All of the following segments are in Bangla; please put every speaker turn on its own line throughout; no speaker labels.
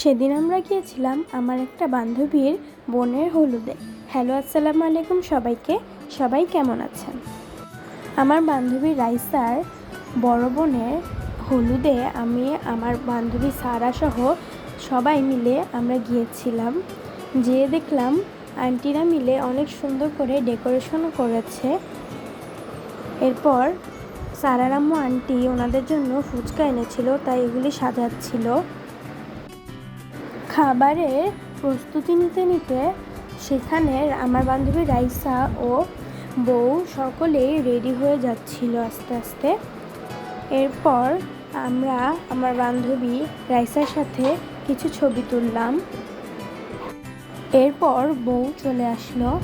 সেদিন আমরা গিয়েছিলাম আমার একটা বান্ধবীর বোনের হলুদে। হ্যালো, আসসালামু আলাইকুম সবাইকে। সবাই কেমন আছেন? আমার বান্ধবী রাইসার বড় বোনের হলুদে আমি, আমার বান্ধবী সারা সহ সবাই মিলে আমরা গিয়েছিলাম। যেয়ে দেখলাম আন্টিরা মিলে অনেক সুন্দর করে ডেকোরেশনও করেছে। এরপর সারারাম্মু আন্টি ওনাদের জন্য ফুচকা এনেছিল, তাই এগুলি সাজাচ্ছিল। খাবারের প্রস্তুতি নিতে নিতে সেখানে আমার বান্ধবী রাইসা ও বউ সকলেই রেডি হয়ে যাচ্ছিল আস্তে আস্তে। এরপর আমরা আমার বান্ধবী রাইসার সাথে কিছু ছবি তুললাম। এরপর বউ চলে আসলো।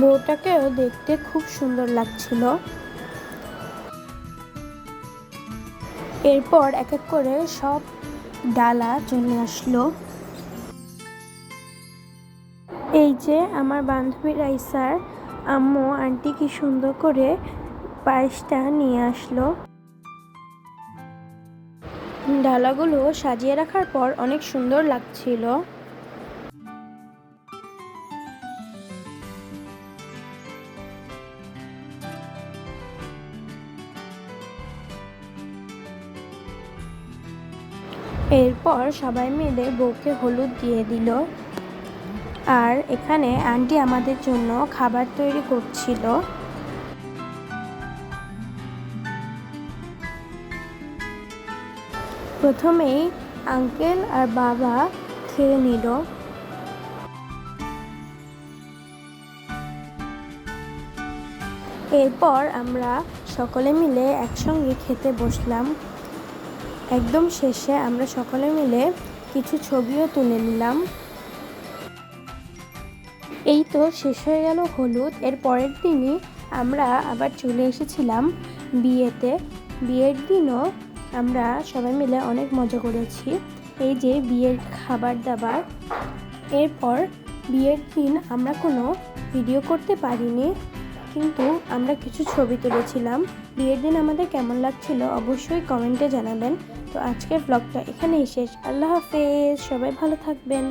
বউটাকেও দেখতে খুব সুন্দর লাগছিল। এরপর এক এক করে সব ডালা চলে আসলো। এই যে আমার বান্ধবী রাইসার আম্মু, আন্টি কি সুন্দর করে পায়েসটা নিয়ে আসলো। ডালাগুলো সাজিয়ে রাখার পর অনেক সুন্দর লাগছিল। এরপর সবাই মিলে বউকে হলুদ দিয়ে দিল। আর এখানে আন্টি আমাদের জন্য খাবার তৈরি করছিল। প্রথমেই আঙ্কেল আর বাবা খেয়ে নিল। এরপর আমরা সকলে মিলে একসঙ্গে খেতে বসলাম। একদম শেষে আমরা সকলে মিলে কিছু ছবিও তুলে নিলাম। এই তো শেষ হয়ে গেল হলুদ। এর পরের দিনই আমরা আবার চলে এসেছিলাম বিয়েতে। বিয়ের দিনও আমরা সবাই মিলে অনেক মজা করেছি। এই যে বিয়ের খাবার দাবার। এরপর বিয়ের দিন আমরা কোনো ভিডিও করতে পারিনি। কিন্তু আমরা কিছু ছবি তুলেছিলাম। বিয়ের দিন আমাদের কেমন লাগছিল অবশ্যই কমেন্টে জানাবেন। তো আজকের ব্লগটা এখানেই শেষ। আল্লাহ হাফেজ, সবাই ভালো থাকবেন।